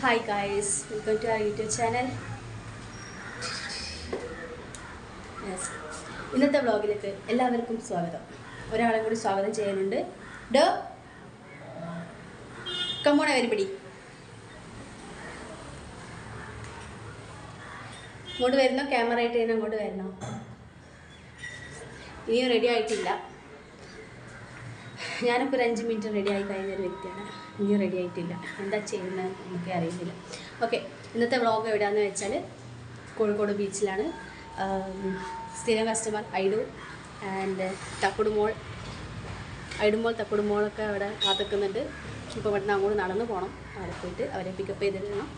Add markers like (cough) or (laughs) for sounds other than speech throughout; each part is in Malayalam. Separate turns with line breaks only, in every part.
Hi guys welcome to our YouTube channel yes ഇന്നത്തെ വ്ളോഗിലേക്ക് എല്ലാവർക്കും സ്വാഗതം. ഒരാളെ കൂടി സ്വാഗതം ചെയ്യാനുണ്ട് ഡോ കമ്മോണ വരുപിടി ഇങ്ങോട്ട് വരുന്നോ? ക്യാമറ ആയിട്ട് തന്നെ അങ്ങോട്ട് വരണോ? ഇനിയും റെഡി ആയിട്ടില്ല. ഞാനിപ്പോൾ ഒരു അഞ്ച് മിനിറ്റ് റെഡി ആയി കഴിഞ്ഞ ഒരു വ്യക്തിയാണ്. ഇനി റെഡി ആയിട്ടില്ല. എന്താ ചെയ്യുന്നത് നമുക്ക് അറിയുന്നില്ല ഓക്കെ ഇന്നത്തെ വ്ളോഗ് എവിടെയാണെന്ന് വെച്ചാൽ കോഴിക്കോട് ബീച്ചിലാണ് സ്ഥിരം കസ്റ്റമർ ഐഡു ആൻഡ് തക്കുട് മോൾ ഐഡു മോൾ അവിടെ കാത്തിക്കുന്നുണ്ട്. ഇപ്പോൾ ഇവിടുന്ന് അങ്ങോട്ട് നടന്നു പോകണം അവിടെ പോയിട്ട് അവരെ പിക്കപ്പ് ചെയ്തിടണം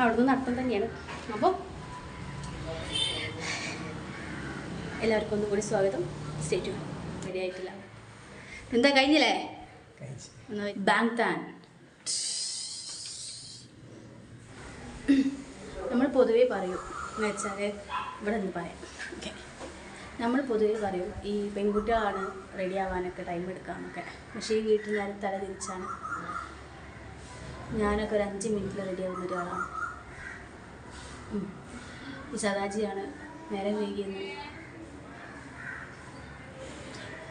അവിടുന്ന് നടത്തം തന്നെയാണ്. അപ്പോൾ എല്ലാവർക്കും ഒന്നുകൂടി സ്വാഗതം. സ്റ്റേറ്റ് റെഡി ആയിട്ടില്ല. എന്താ കഴിഞ്ഞില്ലേ? ബാങ്ക് താൻ നമ്മൾ പൊതുവേ പറയും എന്ന് വെച്ചാൽ ഇവിടെ നിന്ന് പറയാം. ഓക്കെ നമ്മൾ പൊതുവേ പറയും ഈ പെൺകുട്ടികളാണ് റെഡി ആവാനൊക്കെ ടൈം എടുക്കാമെന്നൊക്കെ പക്ഷേ ഈ വീട്ടിൽ ഞാൻ തല തിരിച്ചാണ്. ഞാനൊക്കെ ഒരു അഞ്ച് മിനിറ്റിൽ റെഡി ആവുന്ന ഒരാളാണ്. ഈ സദാജിയാണ് നേരം വൈകിയെന്ന്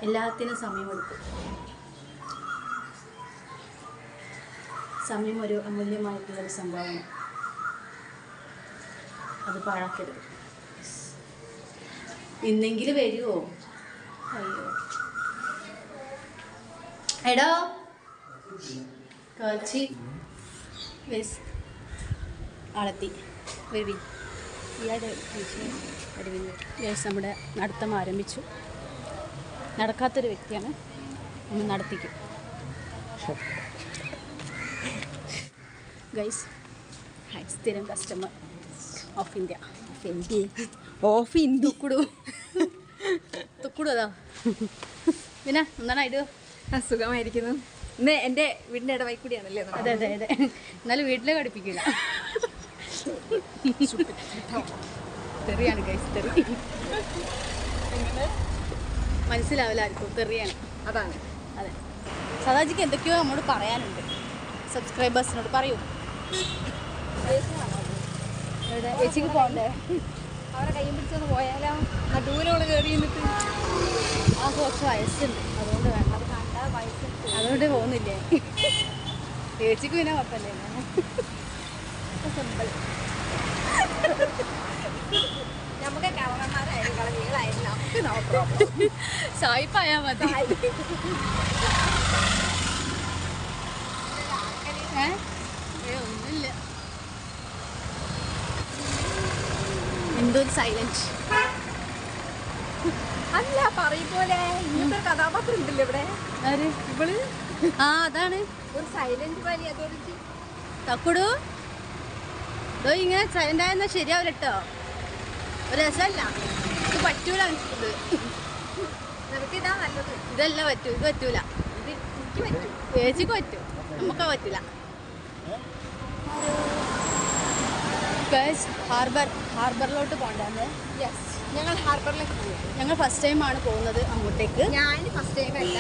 എല്ലാത്തിനും സമയമെടുക്കും. സമയം ഒരു അമൂല്യമായിട്ടുള്ള ഒരു സംഭവമാണ്. അത് പാഴാക്കരുത്. ഇന്നെങ്കിലും വരുമോ അയ്യോ. എടോ. കാച്ചി. വെസ് ആളെത്തി. വരുവിൻ ഈ യെസ് നമ്മുടെ നടത്തം ആരംഭിച്ചു. നടക്കാത്തൊരു വ്യക്തിയാണ് ഒന്ന് നടത്തിക്കും. ഗൈസ് ഹൈ സ്ഥിരം customer of India of India
of India
തുക്കുടു തുക്കുടു അതാ? പിന്നെ എന്താണ് ഇത്
അസുഖമായിരിക്കുന്നു ഇന്ന് എന്റെ വീടിന്റെ ഇടവായി കൂടിയാണല്ലേ
അതെ അതെ അതെ എന്നാലും വീട്ടിലെ കടുപ്പിക്കില്ല തെറിയാണ് ഗൈസ് തെറി. മനസ്സിലാവില്ല ആർക്കും തെറിയാണ്.
അതാണ്.
അതെ. സദാജിക്ക് എന്തൊക്കെയോ നമ്മോട് പറയാനുണ്ട്. സബ്സ്ക്രൈബേഴ്സിനോട് പറയൂ. ചേച്ചിക്ക് പോകണ്ടേ
അവരെ കയ്യും പിടിച്ചൊന്ന് പോയാലോ? നടുവിനോട് കയറി നിന്നിട്ട്.
ആ കുറച്ച് വയസ്സുണ്ട്. അതുകൊണ്ട് വേണ്ട.
അത് കണ്ട വയസ്സ്
അതുകൊണ്ട് പോകുന്നില്ലേ? ചേച്ചിക്ക് പിന്നെ കുഴപ്പമില്ലേ.
സിമ്പിൾ (laughs) (laughs) നമുക്ക് കവറന്മാരായാലും നോ പ്രോബ്ലം
സായിപ്പായാ മതി ഒന്നുമില്ല. എന്തോ സൈലൻസ്
അല്ല പറയും പോലെ. ഇങ്ങനത്തെ കഥാപാത്രം ഉണ്ടല്ലോ ഇവിടെ.
ആര്?
ഇവൾ?
ആ അതാണ്.
ഒരു സൈലന്റ് വലി അതോറിറ്റി
തക്കുടു. ഇതോ ഇങ്ങനെ സൈലന്റ് ആയെന്നാ ശരിയാവില്ല കേട്ടോ ഒരു രസമല്ല ഇത് പറ്റൂല ഇത്.
ഇതാ നല്ലത്.
ഇതല്ല പറ്റൂ ഇത് പറ്റൂല.
ഇത് എനിക്ക് പറ്റും.
ചേച്ചിക്ക് പറ്റും നമുക്ക് പറ്റില്ല. ഹാർബർ ഹാർബറിലോട്ട് പോകണ്ടത്
യെസ് ഞങ്ങൾ ഹാർബറിലേക്ക് പോകും
ഞങ്ങൾ ഫസ്റ്റ് ടൈമാണ് പോകുന്നത് അങ്ങോട്ടേക്ക്.
ഞാൻ ഫസ്റ്റ് ടൈം അല്ല.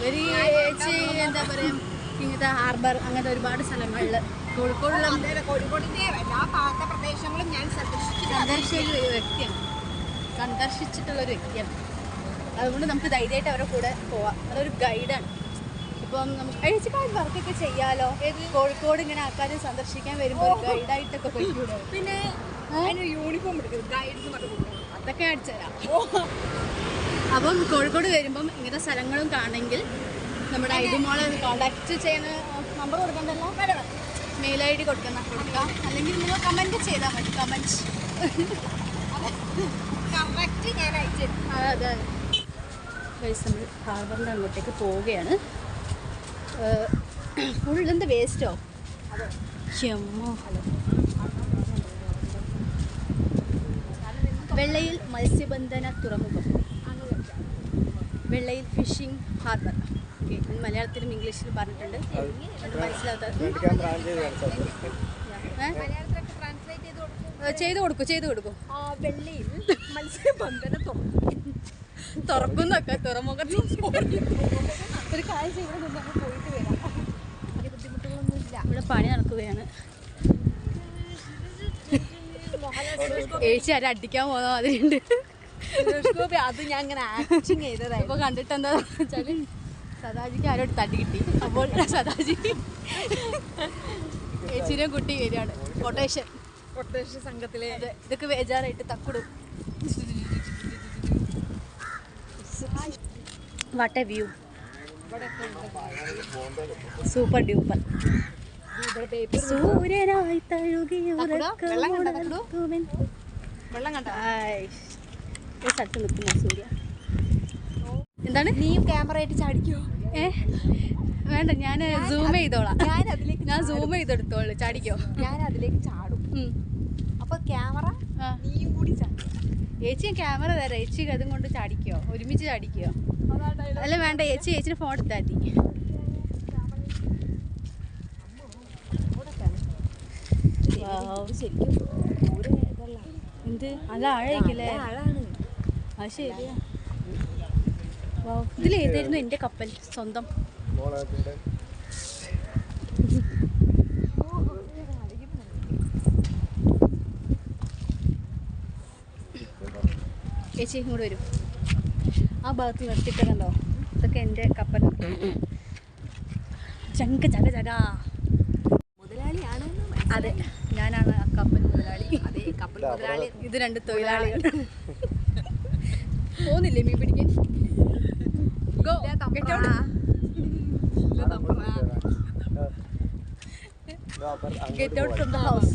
ഇവർ ചേച്ചി എന്താ പറയുക ഇങ്ങനത്തെ ഹാർബർ അങ്ങനത്തെ ഒരുപാട് സ്ഥലങ്ങളിൽ കോഴിക്കോടുള്ള
അതെ കോഴിക്കോടിന്റെ എല്ലാ പാത്ത പ്രദേശങ്ങളും ഞാൻ
സന്ദർശിച്ച ഒരു വ്യക്തിയാണ്. സന്ദർശിച്ചിട്ടുള്ള ഒരു വ്യക്തിയാണ്. അതുകൊണ്ട് നമുക്ക് ധൈര്യമായിട്ട് അവരുടെ കൂടെ പോവാം. അതൊരു ഗൈഡാണ്. ഇപ്പം നമുക്ക് അഴിച്ചിക്കാട് വർക്കൊക്കെ ചെയ്യാലോ? കോഴിക്കോട് ഇങ്ങനെ ആൾക്കാർ സന്ദർശിക്കാൻ വരുമ്പോൾ ഗൈഡായിട്ടൊക്കെ പറ്റൂടെ
പിന്നെ യൂണിഫോം എടുക്കും. ഗൈഡ്
അതൊക്കെ അടിച്ചുതരാം അപ്പം കോഴിക്കോട് വരുമ്പം ഇങ്ങനത്തെ സ്ഥലങ്ങളും കാണെങ്കിൽ നമ്മുടെ ഐഡി മോളെ കോൺടാക്ട് ചെയ്യുന്ന നമ്പർ കൊടുക്കണ്ടല്ലോ? മെയിൽ ഐ ഡി കൊടുക്കുന്ന കൊടുക്കാം അല്ലെങ്കിൽ നിങ്ങൾ കമന്റ് ചെയ്താൽ മതി കമന്റ്
കറക്റ്റ് ഞാൻ അയച്ചു
അതെ. അതെ നമ്മൾ ഹാർബറിന്റെ അങ്ങോട്ടേക്ക് പോവുകയാണ്. ഫുൾ എന്ത് വേസ്റ്റോ ചെമ്മോ വെള്ളയിൽ മത്സ്യബന്ധന തുറമുഖം. വെള്ളയിൽ ഫിഷിംഗ് ഹാർബർ മലയാളത്തിലും ഇംഗ്ലീഷിലും പറഞ്ഞിട്ടുണ്ട്. മനസ്സിലാവാത്ത ഏ?
മലയാളത്തിലൊക്കെ ട്രാൻസ്ലേറ്റ് ചെയ്ത് കൊടുക്കും
ചെയ്തു കൊടുക്കും ചെയ്തു കൊടുക്കും.
ആ വെള്ളിയിൽ മത്സ്യബന്ധനം തുറക്കും
തുറക്കുന്നൊക്കെ തുറമുഖത്ത് ഒരു കാര്യം ചെയ്യണം നമ്മൾ പോയിട്ട് വരാം. പണി നടക്കുകയാണ്. ഏച്ചി ആരും അടിക്കാൻ പോകുന്ന മാതിരി ഉണ്ട്
ഗോപി അത് ഞാൻ അങ്ങനെ ആക്ടിങ് ചെയ്തതായി
ഇപ്പൊ കണ്ടിട്ട് എന്താ വെച്ചാൽ സദാജിക്ക് ആരോട് തട്ടി കിട്ടി? അപ്പോൾ സദാജി ചേച്ചിനെയും കുട്ടി വരികയാണ്. കൊട്ടേഷൻ
കൊട്ടേഷൻ സംഘത്തിലെ
ഇതൊക്കെ വേജാറായിട്ട് തക്കിടും. What a view super duper സൂര്യനായി തഴുകി ആയ്. സ്ഥലത്ത് നിൽക്കുന്ന സൂര്യ. എന്താണ്?
നീയും ക്യാമറ ആയിട്ട് ചാടിക്കോ?
ഏ? വേണ്ട ഞാൻ സൂം ചെയ്തോളാം.
ഞാൻ അതിലേക്ക്
ഞാൻ സൂം ചെയ്തെടുത്തോളൂ. ചാടിക്കോ?
ഞാൻ അതിലേക്ക് ചാടും. അപ്പൊ ക്യാമറ നീയും കൂടി ചാടും
ഏച്ചി ക്യാമറ തരാം. ഏച്ചി അതും കൊണ്ട് ചാടിക്കോ? ഒരുമിച്ച് ചാടിക്കോ? അല്ല വേണ്ട. ഏച്ചി ഏച്ചിന് ഫോൺ എടുത്താൽ മതി.
ശരിക്കും
എന്ത്? നല്ല ആഴായിരിക്കല്ലേ
ആഴാണ്.
അത് ശരിയാ. ഇതിലേതായിരുന്നു എന്റെ കപ്പൽ? സ്വന്തം. ചേച്ചി ഇങ്ങോട്ട് വരും. ആ ഭാഗത്ത് നിർത്തിയിട്ടുണ്ടോ ഇതൊക്കെ എന്റെ കപ്പൽ. ചങ്ക ചക ചക
മുതലാളിയാണ്
അതെ ഞാനാണ് ആ കപ്പൽ മുതലാളി.
അതെ കപ്പൽ മുതലാളി.
ഇത് രണ്ട് തൊഴിലാളികൾ പോകുന്നില്ലേ മീൻ പിടിക്കാൻ? Go. Get out. Get out from the house.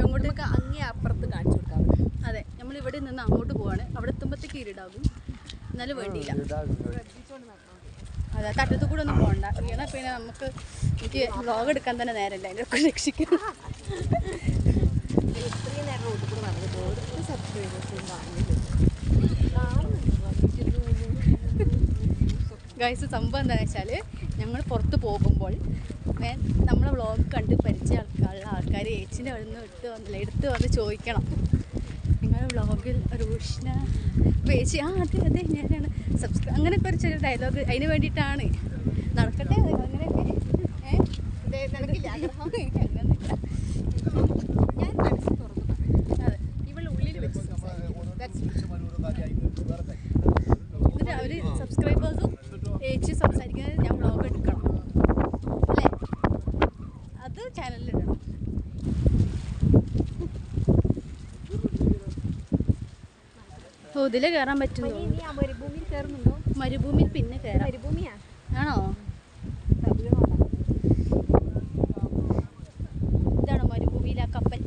എങ്ങോട്ട്
നമുക്ക് അങ്ങേ അപ്പുറത്ത് കാണിച്ചു കൊടുക്കാം.
അതെ നമ്മൾ ഇവിടെ നിന്ന് അങ്ങോട്ട് പോവാണ്. അവിടെ എത്തുമ്പോഴത്തേക്ക് ഇരുടാകും എന്നാലും വേണ്ടിയില്ല. അതെ തട്ടത്തു കൂടെ ഒന്നും പോകണ്ട. വീണാൽ പിന്നെ നമുക്ക് എനിക്ക് വ്ലോഗ് എടുക്കാൻ തന്നെ നേരമില്ല. അതിന്റെ ഒക്കെ രക്ഷിക്കും
ഇത്രയും നേരം റോഡിൽ കൂടെ നടന്നിട്ട് ഒരു സബ്സ്ക്രൈബേഴ്സും
ഗൈസ് സംഭവം എന്താണെന്ന് വെച്ചാൽ ഞങ്ങൾ പുറത്ത് പോകുമ്പോൾ നമ്മളെ വ്ളോഗ് കണ്ട് പരിചയ ആൾക്കാരുള്ള ആൾക്കാർ ഏച്ചിന്റെ അവിടെ നിന്ന് എടുത്ത് വന്നില്ല എടുത്ത് വന്ന് ചോദിക്കണം. നിങ്ങളുടെ വ്ളോഗിൽ ഒരു ഉഷ്ണ ഏച്ചി ആ അതെ അതെ ഞാനാണ്. സബ്സ്ക്രൈബ് അങ്ങനെ ഒരു ചെറിയ ഡയലോഗ് അതിന് വേണ്ടിയിട്ടാണ്. നടക്കട്ടെ അങ്ങനെയൊക്കെ. അങ്ങനെയൊക്കെ ഏ
നിനക്കില്ല ആഗ്രഹം
എനിക്ക് അങ്ങനെയൊന്നുമില്ല
ഞാൻ മനസ്സ് തുറന്നു പറയും
അതെ
ഇവൾ ഉള്ളിൽ വെച്ച് സംസാരിക്കുന്നു That's
എന്നിട്ട് അവർ സബ്സ്ക്രൈബേഴ്സും ഏച്ചി സംസാരിക്കുന്നത് ഞാൻ വ്ളോഗ് എടുക്കണം അല്ലേ ഇടണം. ഓ ഇതിൽ കയറാൻ പറ്റുമോ
മരുഭൂമിയിൽ
പിന്നെ കയറാം
മരുഭൂമിയാ?
ആണോ
തമിഴ്നാടാ.
ഇതാണോ മരുഭൂമിയിലെ ആ കപ്പൽ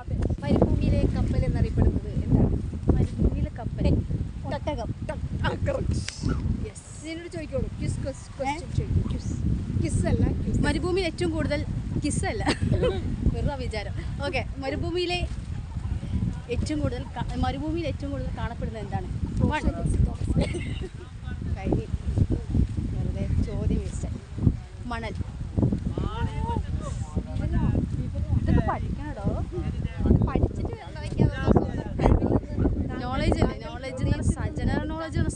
അതെ മരുഭൂമിയിലെ കപ്പൽ എന്നറിയപ്പെടുന്നത് എന്താണ്
മരുഭൂമിയിലെ കപ്പൽ ഒട്ടകം യെസ്
നിന്നോട് ചോദിക്കോളൂ ക്യൂസ് ക്വസ്റ്റ്യൻ ചോദിക്കും ക്യൂസ് കിസ് അല്ല ക്യൂസ്
മരുഭൂമിയിൽ ഏറ്റവും കൂടുതൽ കിസ്സല്ല. വെറുതെ വിചാരം. ഓക്കെ മരുഭൂമിയിലെ ഏറ്റവും കൂടുതൽ മരുഭൂമിയിൽ ഏറ്റവും കൂടുതൽ കാണപ്പെടുന്നത് എന്താണ്. കഴിഞ്ഞ്. വെറുതെ ചോദ്യം വേസ്റ്റ് മണൽ. ഇതൊക്കെ
പഠിച്ചിട്ട്
നോളേജ് നോളേജ് നോളേജ് എന്ന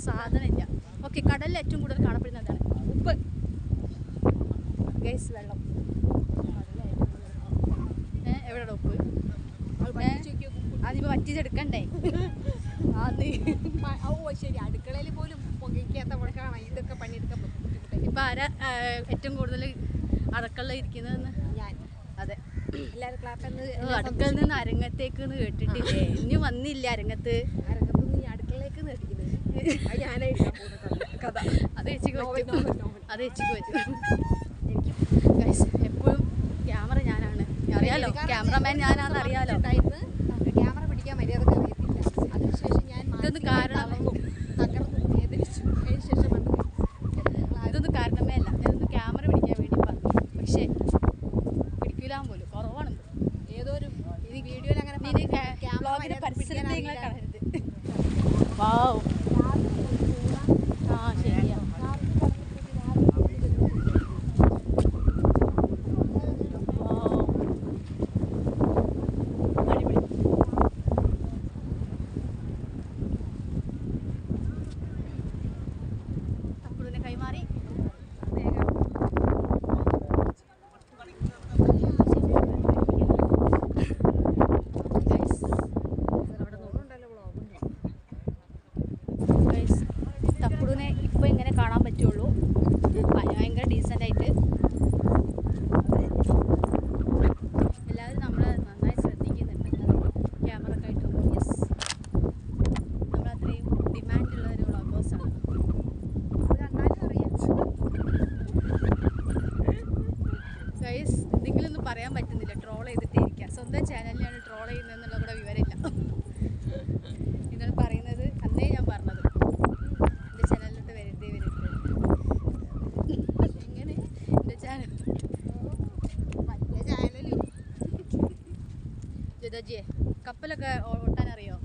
ഓക്കെ കടലിൽ ഏറ്റവും കൂടുതൽ കാണപ്പെടുന്നതാണ് ഉപ്പ്. ഗൈസ് വെള്ളം ഏ എവിടെയാണ് ഉപ്പ് അത്.
ഓ ശരി. അടുക്കളയിൽ പോലും പുകയ്ക്കാത്ത മുടക്കാണ് ഇതൊക്കെ പണിയെടുക്കാൻ
ഇപ്പൊ ആരാ ഏറ്റവും കൂടുതൽ അടക്കള ഇരിക്കുന്നതെന്ന്?
ഞാൻ.
അതെ. അടുക്കളയിൽ നിന്ന് അരങ്ങത്തേക്ക് കേട്ടിട്ടില്ലേ? ഇനി വന്നില്ല അരങ്ങത്ത്?
അരങ്ങത്തുനിന്ന് ഈ അടുക്കളയിലേക്ക് നടിക്കുന്നത് അത് ഞാനായിട്ട് കഥ.
അത് ചേച്ചിക്ക്
നോവൽ,
പറ്റും.
നോവൽ, നോവൽ.
അത് ചേച്ചിക്ക് പറ്റും. എനിക്ക്. ഗൈസ് എപ്പോഴും ക്യാമറ ഞാനാണ്. അറിയാലോ? ക്യാമറമാൻ ഞാനാണെന്ന് അറിയാലോ
ക്യാമറ പിടിക്കാൻ മര്യാദയ്ക്ക് അറിയത്തില്ല അതിനുശേഷം ഞാൻ
ഇതൊന്നും
മാനസികമായി
കാരണം-
തളർന്നു, തകർന്നു വേദനിച്ചു അതിന് ശേഷം വന്നു
ഇതൊന്നും കാരണമേ അല്ല ഞാനൊന്ന് ക്യാമറ പിടിക്കാൻ വേണ്ടി പറഞ്ഞു പക്ഷേ പിടിക്കൂലാൻ പോലും കുറവാണ്
ഏതോ ഒരു ഈ വീഡിയോയിൽ അങ്ങനെ
ഇനി ഇപ്പോൾ ഇങ്ങനെ കാണാൻ പറ്റുള്ളൂ. ഭയങ്കര ഡീസന്റായിട്ട് ജിതജിയെ കപ്പലൊക്കെ ഓട്ടാൻ അറിയോ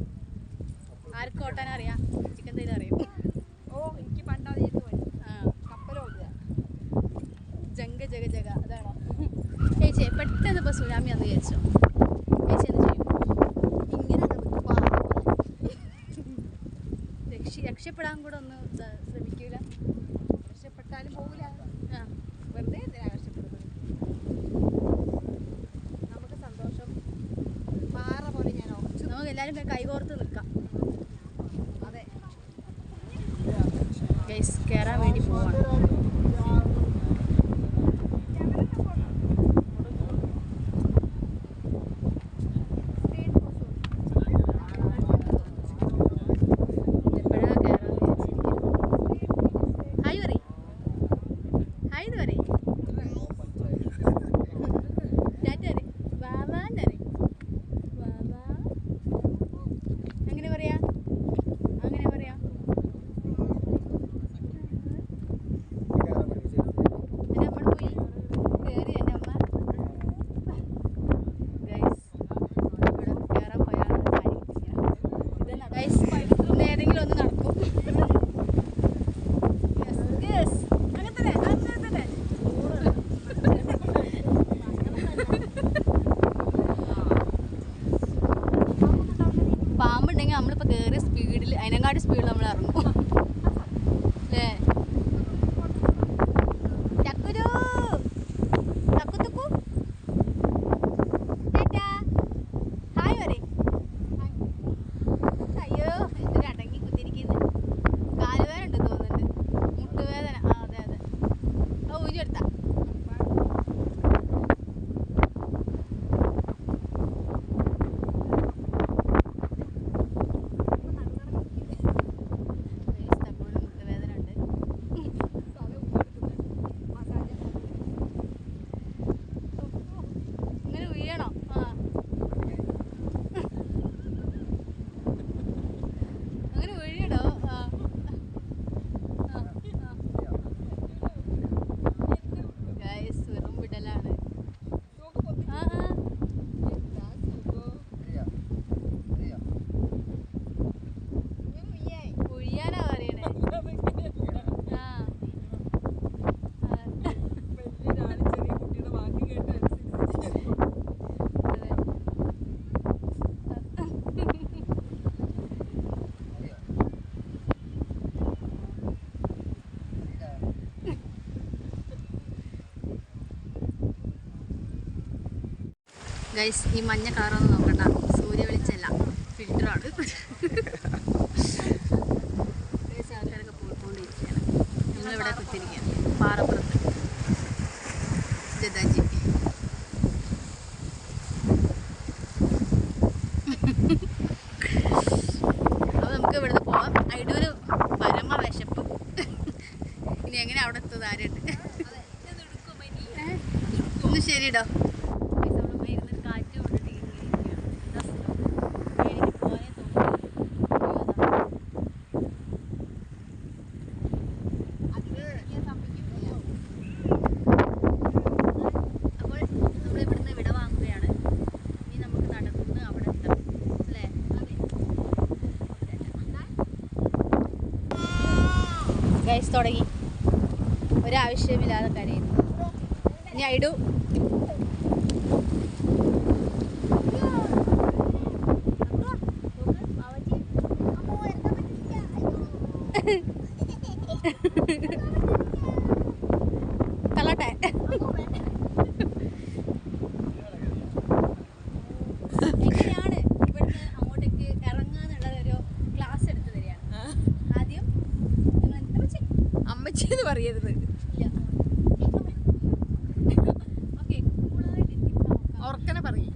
ആർക്കും ഓട്ടാൻ അറിയാം ചിക്കൻ എന്തെങ്കിലും അറിയും?
ഓ എനിക്ക് പണ്ടാതിരുന്നു പോയി. ജങ്ക
ജംഗ ജഗ. ജഗ അതാണോ? ചേച്ചി പെട്ടെന്ന് ഇപ്പോൾ സുനാമി അന്ന് വിചാരിച്ചോ? ചേച്ചി എന്ത് ചെയ്യും?
ഇങ്ങനെ
രക്ഷി രക്ഷപ്പെടാൻ കൂടെ ഒന്ന് സ- ശ്രമിക്കൂല
രക്ഷപ്പെട്ടാലും പോകില്ല
ആ
വെറുതെ എന്തിനാ കഷ്ടപ്പെടുന്നത് നമുക്ക് സന്തോഷം പാറ പോലെ ഞാൻ ഉറച്ചു
നമുക്ക് എല്ലാവരും കൈകോർത്ത് നിൽക്കാം.
അതെ.
ഗൈസ് കയറാൻ വേണ്ടി പോവാണ്. ഗൈസ് ഈ മഞ്ഞ കളറൊന്നും നോക്കണ്ട. സൂര്യ വെളിച്ചല്ല. ഫിൽറ്ററാണ് ആൾക്കാരൊക്കെ പോയിക്കൊണ്ടിരിക്കുകയാണ്. ഞങ്ങളിവിടെ കുത്തിരിക്കുകയാണ് പാറപ്പുറത്ത് ജദാജി അപ്പോൾ നമുക്ക് ഇവിടുന്ന് പോവാം ഐഡൂര് പരമ വിശപ്പ് ഇനി എങ്ങനെ അവിടെ എത്തുന്നത് ആരുണ്ട് ഒന്ന് ശരിടോ ഇരുന്ന് കാറ്റ് കൊണ്ടിട്ട് ഇങ്ങനെ ഇരിക്കുകയാണ്. എന്താ സുഖം. എനിക്ക് പോകാനേ തോന്നുന്നില്ല. അയ്യോ, അതാ. അപ്പോൾ നമ്മൾ ഇവിടുന്ന് വിട വാങ്ങുകയാണ് ഇനി നമുക്ക് നടന്ന് അവിടെ എത്തണം അല്ലേ ഗൈസ് തുടങ്ങി. ഒരാവശ്യമില്ലാതെ കരയുന്നു. ഇനി ഐഡു തള്ളട്ടെ (laughs) (laughs) എങ്ങനെയാണ് ഇവിടുന്ന് അങ്ങോട്ടേക്ക് ഇറങ്ങാന്നുള്ള ഒരു ക്ലാസ് എടുത്തു തരികയാണ് ആദ്യം നിങ്ങൾ എന്താ വെച്ചേ
അമ്മച്ചി എന്ന് പറയരുത്
ഇല്ല ഓക്കെ കൂളായിട്ട് ഇരിക്കാം.
ഓർക്കനെ പറയും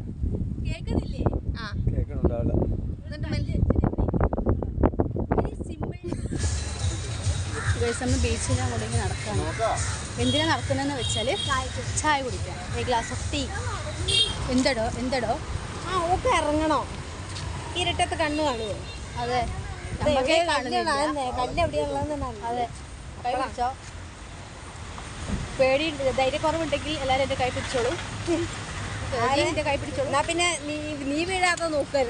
കേൾക്കുന്നില്ലേ
ആ
കേൾക്കണുണ്ടാവില്ല
എന്നിട്ട് മെല്ലെ
വെരി സിമ്പിൾ നമ്മൾ ബീച്ചിൽ അങ്ങോട്ടേക്ക് നടക്കാണ്. എന്തിനാ നടക്കുന്നതെന്ന് വെച്ചാൽ ചായ കുടിക്കാൻ ഒരു ഗ്ലാസ് ഓഫ് ടീ എന്തടോ എന്തടോ?
ആ ഓക്കെ ഇറങ്ങണോ? ഇരട്ടത്ത് കണ്ണു കാണുമോ
അതെ. നമുക്കേ കാണുന്നില്ല. അതെ. കൈ പിടിച്ചോ. പേടി ധൈര്യക്കുറവുണ്ടെങ്കിൽ എല്ലാവരും എന്റെ കൈ പിടിച്ചോളൂ. കൈ പിടിച്ചോളൂ.
എന്നാ പിന്നെ നീ നീ വീഴാതെ നോക്കുക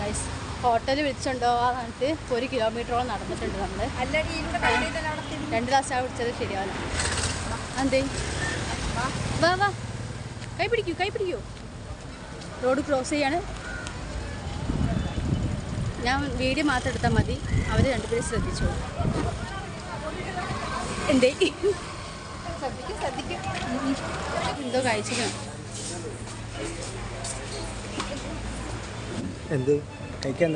ഗൈസ് ഹോട്ടലിൽ വിളിച്ചുണ്ടോ ആ പറഞ്ഞിട്ട് ഒരു കിലോമീറ്ററോളം നടന്നിട്ടുണ്ട് നമ്മൾ രണ്ട് ഗ്ലാസ് ആ കുടിച്ചത് ശരിയാവില്ല. എന്തേ വാ. വാ കൈ പിടിക്കൂ കൈ പിടിക്കൂ. റോഡ് ക്രോസ് ചെയ്യാണ്. ഞാൻ വീഡിയോ മാത്രം എടുത്താൽ മതി. അവർ രണ്ടുപേരും ശ്രദ്ധിച്ചു. എന്തേ?
ശ്രദ്ധിക്കും ശ്രദ്ധിക്കും.
എന്തോ കഴിച്ചിരുന്നു.
എന്ത്? കഴിക്കാൻ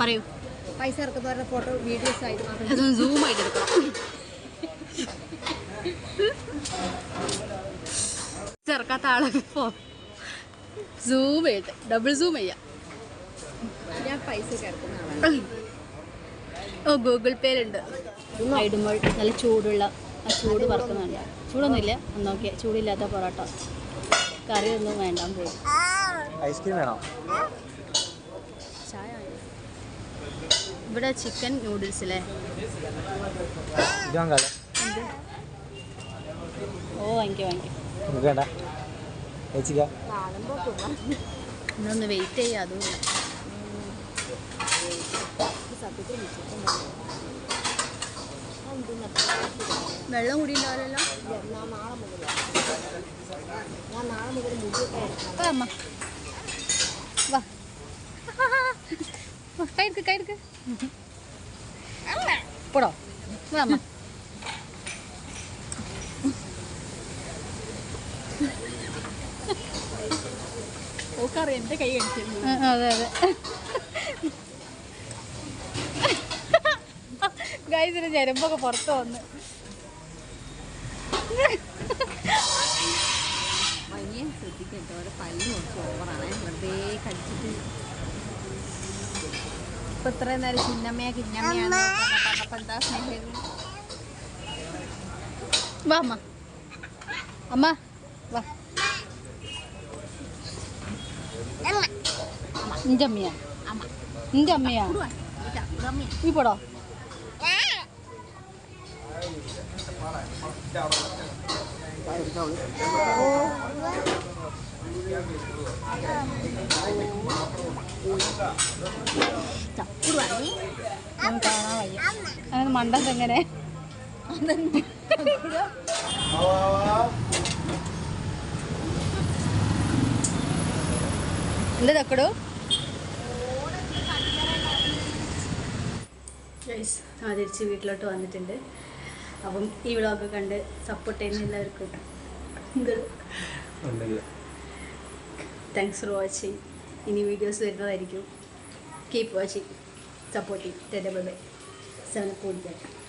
പറയൂ.
പൈസ ഇറക്കുന്നവരുടെ ഫോട്ടോ വീഡിയോസ് ആയിട്ട് മാത്രം
അതൊന്ന് സൂം ആയിട്ട് എടുക്കണം. ചെറുക്കാത്ത ആളെ പോ സൂം ചെയ്യട്ടെ ഡബിൾ സൂം ചെയ്യാം.
ഞാൻ പൈസ
ഓ ഗൂഗിൾ പേയിലുണ്ട് ഇടുമ്പോൾ നല്ല ചൂടുള്ള ആ ചൂട് പറക്കുന്നുണ്ട് ചൂടൊന്നുമില്ല. നോക്കിയാൽ ചൂടില്ലാത്ത പൊറോട്ട. കറി വേണ്ട പോയി.
ഐസ്ക്രീം വേണോ?
ചായ. ഇവിടെ ചിക്കൻ നൂഡിൽസ് അല്ലേ ഓ വാങ്ങിക്കോ വാങ്ങിക്കോ
വേണ്ട.
ഇന്നൊന്ന് വെയിറ്റ് ചെയ്യാം അതുമില്ല
സത്യത്തിൽ
വെള്ളം കൂടി ഉണ്ടാവില്ലല്ലോ. അമ്മ. വാ. വാ, കൈ എടുക്ക് കൈ എടുക്ക് പോടോ അമ്മ.
ഓക്കറിയാം എന്റെ കൈ കടിച്ചിരുന്നു.
ആ, അതെ അതെ. ഗൈസിന് ഞരമ്പൊക്കെ പുറത്ത് വന്ന്.
വലിയ ശ്രദ്ധിക്കട്ടോ ഒരു പല്ല് കുറച്ച് ഓവറാണ് വെറുതെ കടിച്ചിട്ട്. ഇപ്പൊ ഇത്രയും നേരം ചിന്നമ്മയാ കിന്നമ്മയാന്ന് പറഞ്ഞപ്പോ എന്താ സ്നേഹം?
വാ അമ്മ. അമ്മ വാ. നിന്റെ അമ്മയാ
അമ്മ.
നിന്റെ അമ്മയാ. നീ പോടോ
ഇതാ, ഇടുവാ നീ.
ഒന്നും കാണാൻ എങ്ങനെ? എന്താ തക്കടു? ആദരിച്ച് വീട്ടിലോട്ട് വന്നിട്ടുണ്ട്. അപ്പം ഈ വ്ളോഗ് കണ്ട് സപ്പോർട്ട് ചെയ്യുന്ന എല്ലാവർക്കും താങ്ക്സ് ഫോർ വാച്ചിങ് ഇനി വീഡിയോസ് വരുന്നതായിരിക്കും. കീപ്പ് വാച്ചിങ് സപ്പോർട്ടിങ് ചെയ്യും. Bye bye seven